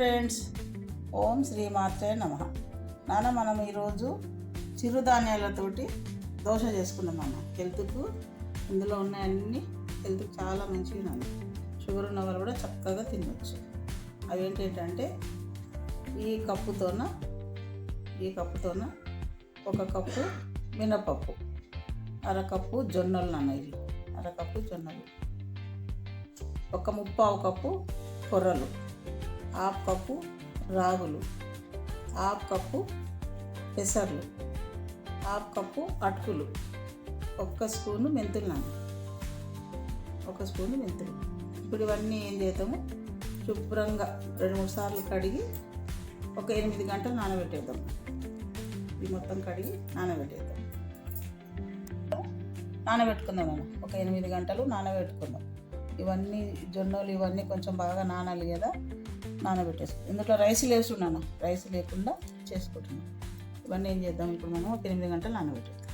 Friends ఓం శ్రీమాత్రే నమ. నాన్న మనం ఈరోజు చిరుధాన్యాలతోటి దోశ చేసుకున్నాం అన్న హెల్త్కు ఇందులో ఉన్న అన్ని హెల్త్కి చాలా మంచివి నాన్న. షుగర్ ఉన్న వాళ్ళు కూడా చక్కగా తినవచ్చు అవి ఏంటంటే ఈ కప్పుతోన ఈ కప్పుతోన ఒక కప్పు మినపప్పు అరకప్పు జొన్నలు నాన్న ఇవి. అరకప్పు జొన్నలు. ఒక ముప్పావు కప్పు కొర్రలు. హాఫ్ కప్పు రాగులు హాఫ్ కప్పు పెసర్లు హాఫ్ కప్పు అటుకులు ఒక్క స్పూను మెంతులు నాన్న ఒక స్పూను మెంతులు. ఇప్పుడు ఇవన్నీ ఏం చేద్దాము? శుభ్రంగా రెండు మూడు సార్లు కడిగి ఒక ఎనిమిది గంటలు నానబెట్టేద్దాం. ఇది మొత్తం కడిగి నానబెట్టేద్దాం. నానబెట్టుకుందాం మనం ఒక ఎనిమిది గంటలు నానబెట్టుకుందాం. ఇవన్నీ జొన్నలు ఇవన్నీ కొంచెం బాగా నానాలి కదా. నానబెట్టేసుకుందాం ఇందులో రైస్ లేస్తున్నాను రైస్ లేకుండా చేసుకుంటున్నాను ఇవన్నీ ఏం చేద్దాం ఇప్పుడు మనం? ఒక ఎనిమిది గంటలు నానబెట్టేద్దాం.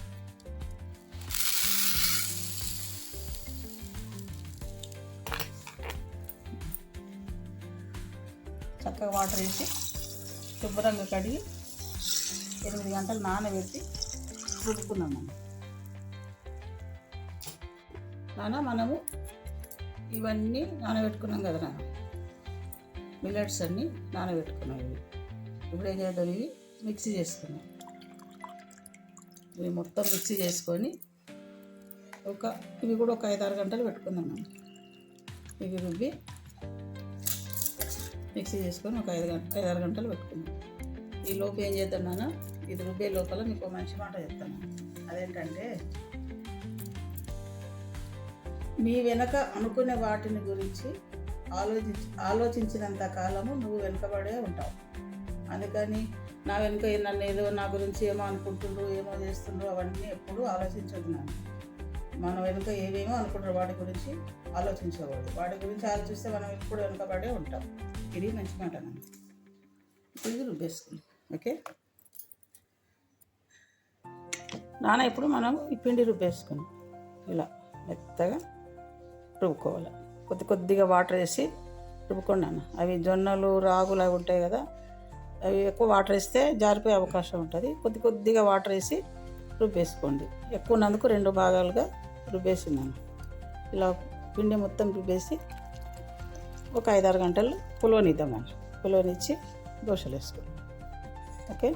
చక్కగా వాటర్ వేసి శుభ్రంగా కడిగి ఎనిమిది గంటలు నానబెట్టి రుబ్బుకున్నాం మనం. నాన్న మనము ఇవన్నీ నానబెట్టుకున్నాం కదా నాన్న? మిల్లెట్స్ అన్నీ నానబెట్టుకున్నాం ఇవి. ఇప్పుడు ఏం చేద్దాం ఇవి? మిక్సీ చేసుకున్నాం ఇవి మొత్తం మిక్సీ చేసుకొని ఒక ఇవి కూడా ఒక ఐదారు గంటలు పెట్టుకుందాం మనం. ఇవి రుబ్బి మిక్సీ చేసుకొని ఒక ఐదు గంట ఐదారు గంటలు పెట్టుకుందాం. ఈ లోపు ఏం చేద్దాం నాన్న? ఇది రుబ్బే లోపల మీకు మంచి మాట చెప్తాను. అదేంటంటే మీ వెనక అనుకునే వాటిని గురించి ఆలోచించి ఆలోచించినంత కాలము నువ్వు వెనుకబడే ఉంటావు. అందుకని నా వెనుక నన్ను ఏదో నా గురించి ఏమో అనుకుంటుండ్రు ఏమో చేస్తుండ్రు అవన్నీ ఎప్పుడు ఆలోచించదు నన్ను. మన వెనుక ఏమేమో అనుకుంటారు వాటి గురించి ఆలోచించకూడదు. వాటి గురించి ఆలోచిస్తే మనం ఎప్పుడు వెనుకబడే ఉంటాం. ఇది మంచి మాట ఇది ఓకే? నాన్న ఇప్పుడు మనం ఈ పిండి రుబ్బేసుకుని ఇలా మెత్తగా రుబ్బుకోవాలి? కొద్ది కొద్దిగా వాటర్ వేసి రుబ్బుకోండి అన్న అవి జొన్నలు రాగులు అవి ఉంటాయి కదా అవి ఎక్కువ వాటర్ వేస్తే జారిపోయే అవకాశం ఉంటుంది. కొద్ది కొద్దిగా వాటర్ వేసి రుబ్బేసుకోండి. ఎక్కువ ఉన్నందుకు రెండు భాగాలుగా రుబ్బేసినాను ఇలా పిండి మొత్తం రుబ్బేసి ఒక ఐదారు గంటలు పులోనిద్దామని పులోనిచ్చి దోశలు వేసుకోండి. ఓకే?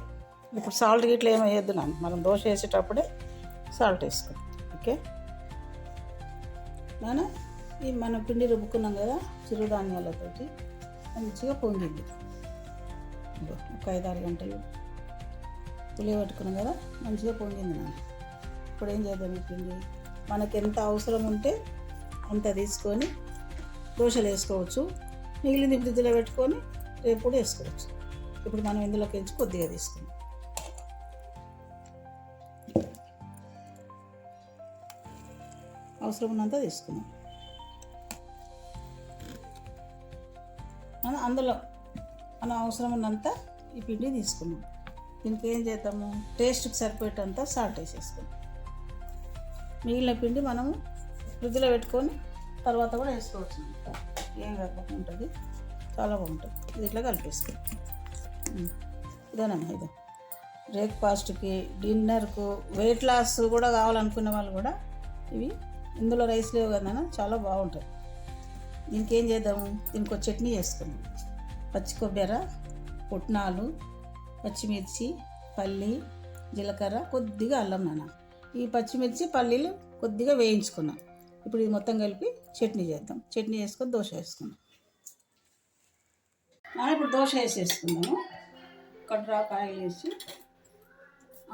ఇప్పుడు సాల్ట్ గిట్ల ఏమీ వేయద్దు నాన్న. మనం దోశ వేసేటప్పుడే సాల్ట్ వేసుకోండి. ఓకే? నానా ఈ మన పిండి రుబ్బుకున్నాం కదా చిరుధాన్యాలతోటి మంచిగా పొంగింది. ఒక ఐదారు గంటలు పులియబెట్టుకున్నాం కదా మంచిగా పొంగింది నాకు ఇప్పుడు ఏం చేద్దాం ఈ పిండి? మనకి ఎంత అవసరం ఉంటే అంత తీసుకొని దోశలు వేసుకోవచ్చు మిగిలింది ఫ్రిడ్జ్లో పెట్టుకొని రేపు కూడా వేసుకోవచ్చు. ఇప్పుడు మనం ఇందులోకి ఎంచి కొద్దిగా తీసుకుందాం. అవసరం ఉన్నంత తీసుకున్నాం మనం అందులో మనం అవసరం ఉన్నంత ఈ పిండి తీసుకున్నాం దీనికి ఏం చేద్దాము? టేస్ట్కి సరిపోయేటంత సాల్ట్ వేసేసుకున్నాం మిగిలిన పిండి మనము ఫ్రిడ్జ్లో పెట్టుకొని తర్వాత కూడా వేసుకోవచ్చు. ఏం కాకుండా ఉంటుంది. చాలా బాగుంటుంది. ఇది ఇట్లా కలిపేసుకోండి ఇదేనమ్మా ఇదే? బ్రేక్ఫాస్ట్కి డిన్నర్కు వెయిట్ లాస్ కూడా కావాలనుకునే వాళ్ళు కూడా ఇవి. ఇందులో రైస్ లేవు కదా చాలా బాగుంటుంది దీనికి ఏం చేద్దాము? దీనికి ఒక చట్నీ చేసుకుందాం. పచ్చి కొబ్బరి పుట్నాలు పచ్చిమిర్చి పల్లి జీలకర్ర కొద్దిగా అల్లం నాన్న ఈ పచ్చిమిర్చి పల్లీలు కొద్దిగా వేయించుకున్నాం. ఇప్పుడు ఇది మొత్తం కలిపి చట్నీ చేద్దాం. చట్నీ వేసుకొని దోశ వేసుకుందాం. ఇప్పుడు దోశ వేసేసుకుందాము. ఒక డ్రాప్ ఆయిల్ వేసి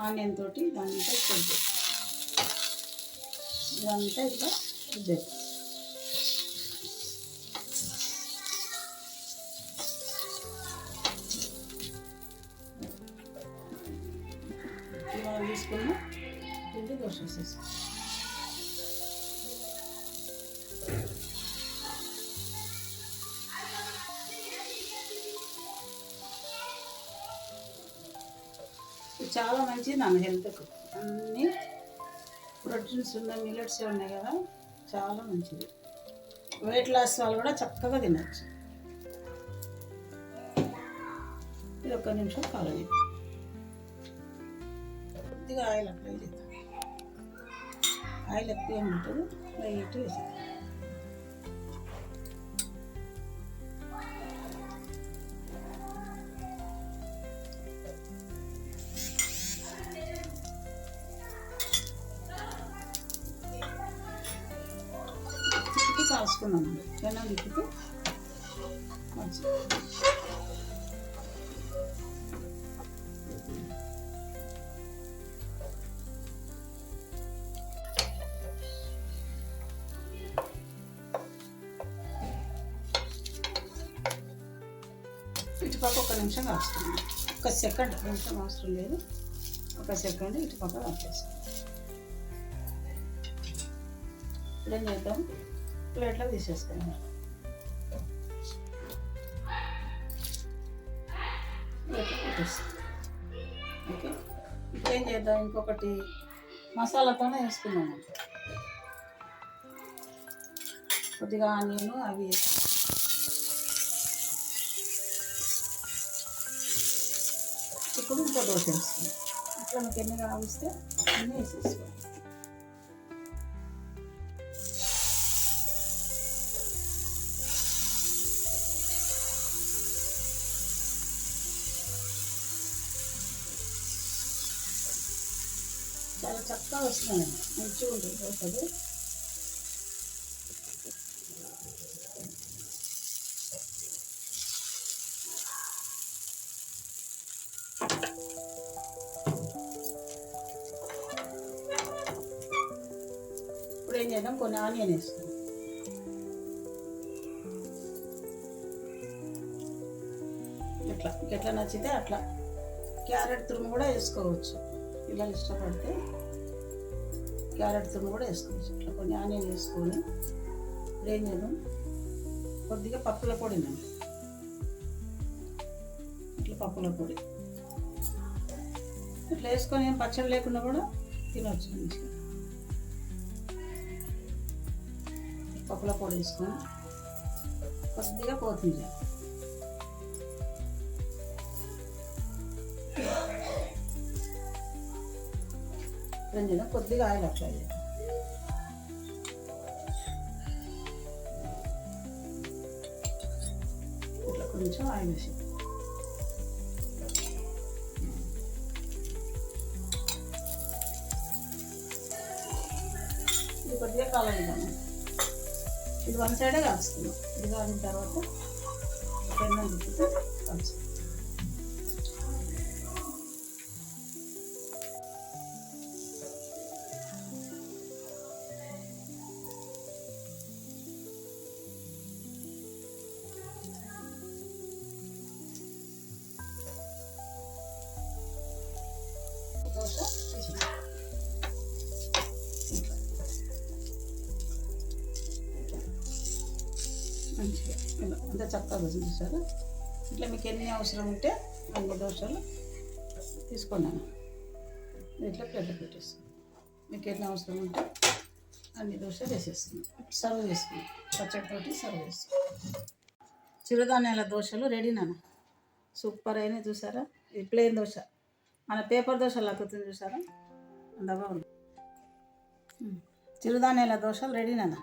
ఆనియన్ తోటి ఇదంతా ఇదంతా ఇట్లా రుద్దేస్తాం తీసుకున్న పిండి దోశ వేసేస్తాం చాలా మంచిది నా హెల్త్కు. అన్నీ ప్రోటీన్స్ ఉన్నాయి మిల్లెట్స్ ఉన్నాయి కదా చాలా మంచిది. వెయిట్ లాస్ వాళ్ళు కూడా చక్కగా తినచ్చు. ఒక్క నిమిషం కాలనీ కొద్దిగా ఆయిల్ అప్లై చేద్దాం ఆయిల్ ఎక్కువ ఉంటుంది లైట్ వేసాం తిప్పి కాసుకున్నాం పెనం తిప్పితే మంచిది ఇటుపక్క ఒక నిమిషం కాస్తున్నాం ఒక సెకండ్ నిమిషం అవసరం లేదు. ఒక సెకండ్ ఇటుపక్క కాచేస్తాం ఇప్పుడు ఏం చేద్దాం? ప్లేట్లో తీసేస్తాను. ఓకే? ఇప్పుడు ఏం చేద్దాం? ఇంకొకటి మసాలాతోనే వేసుకున్నాను కొద్దిగా ఆనియన్ అవి వేసుకున్నాను ఇంకో దోశ వేసుకుందాం ఇట్లా మీకు ఎన్ని కావలిస్తే అన్నీ వేసేసుకోండి. చాలా చక్కగా వస్తున్నాయండి మంచిగా ఉంటుంది దోశలు కొన్ని ఆనియన్ వేస్తాను. ఎట్లా ఎట్లా నచ్చితే అట్లా. క్యారెట్ తురుము కూడా వేసుకోవచ్చు. పిల్లలు ఇష్టపడితే క్యారెట్ తురుము కూడా వేసుకోవచ్చు. ఇట్లా కొన్ని ఆనియన్ వేసుకొని ఇప్పుడు ఏం చేద్దాం కొద్దిగా పప్పుల పొడి నేను ఇట్లా పప్పుల పొడి. ఇట్లా వేసుకొని ఏం పచ్చడి లేకుండా కూడా తినవచ్చు మంచిగా. పప్పుల పొడి వేసుకొని కొద్దిగా పోతుంది రెండు కొద్దిగా ఆయిల్ అప్లై చేయాలి. ఇట్లా కొంచెం ఆయిల్ వేసి. ఇది కొద్దిగా కాలనిద్దాము ఇది వన్ సైడే కాల్చుకుందాం ఇది కాలిన తర్వాత పెన్నం తిప్పితే కాల్చుకుందాం అంత చక్కగా చూసారు ఇట్లా మీకు ఎన్ని అవసరం ఉంటే అన్ని దోశలు తీసుకున్నాను. ఇట్లా ప్లేట్లో పెట్టేస్తాను మీకు ఎన్ని అవసరం ఉంటే అన్ని దోశలు వేసేస్తున్నాను. సర్వ్ చేసుకున్నాం పచ్చడితోటి సర్వ్ చేస్తాం చిరుధాన్యాల దోశలు రెడీ నాన్న. సూపర్ అయినా చూసారా? ఇది ప్లేన్ దోశ. మన పేపర్ దోశ లక్కుతుంది చూసారా? అంత బాగుంది. చిరుధాన్యాల దోశలు రెడీ నాన్న.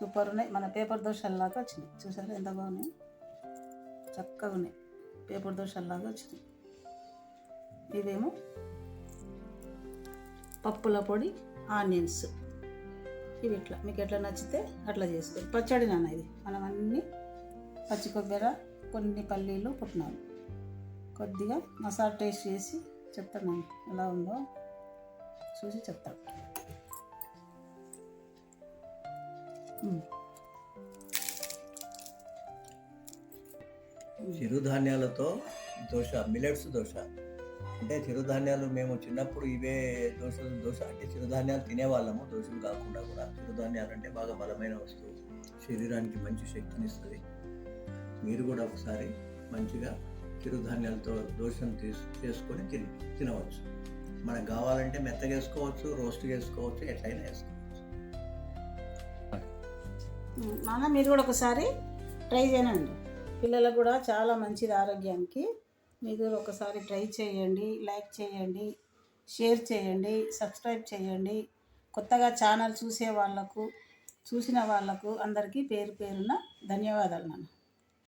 సూపర్ ఉన్నాయి. మన పేపర్ దోశల్లాగా వచ్చినాయి చూసారా ఎంత బాగున్నాయి? చక్కగా ఉన్నాయి. పేపర్ దోశల్లాగా వచ్చినాయి ఇవేమో? పప్పుల పొడి ఆనియన్స్. ఇవి ఇట్లా. మీకు ఎట్లా నచ్చితే అట్లా చేసుకోండి పచ్చడి నాన్న ఇది. మనం అన్నీ పచ్చి కొబ్బరి కొన్ని పల్లీలు పుట్టినాము కొద్దిగా మసాలా టేస్ట్ చేసి చెప్తాను ఎలా ఉందో చూసి చెప్తాను. చిరుధాన్యాలతో దోశ మిలెట్స్ దోశ. అంటే చిరుధాన్యాలు మేము చిన్నప్పుడు ఇవే దోశ దోశ అంటే చిరుధాన్యాలు తినేవాళ్ళము. దోశలు కాకుండా కూడా చిరుధాన్యాలు అంటే బాగా బలమైన వస్తువు. శరీరానికి మంచి శక్తినిస్తుంది మీరు కూడా ఒకసారి మంచిగా చిరుధాన్యాలతో దోశను తీసు చేసుకొని తిని తినవచ్చు. మనకు కావాలంటే మెత్తగా వేసుకోవచ్చు రోస్ట్ చేసుకోవచ్చు ఎట్లయినా వేసుకోవచ్చు. నాన్న మీరు కూడా ఒకసారి ట్రై చేయండి. పిల్లలకు కూడా చాలా మంచిది ఆరోగ్యానికి. మీరు ఒకసారి ట్రై చేయండి లైక్ చేయండి షేర్ చేయండి సబ్స్క్రైబ్ చేయండి. కొత్తగా ఛానల్ చూసే వాళ్ళకు చూసిన వాళ్ళకు అందరికీ పేరు పేరున ధన్యవాదాలు నాన్న.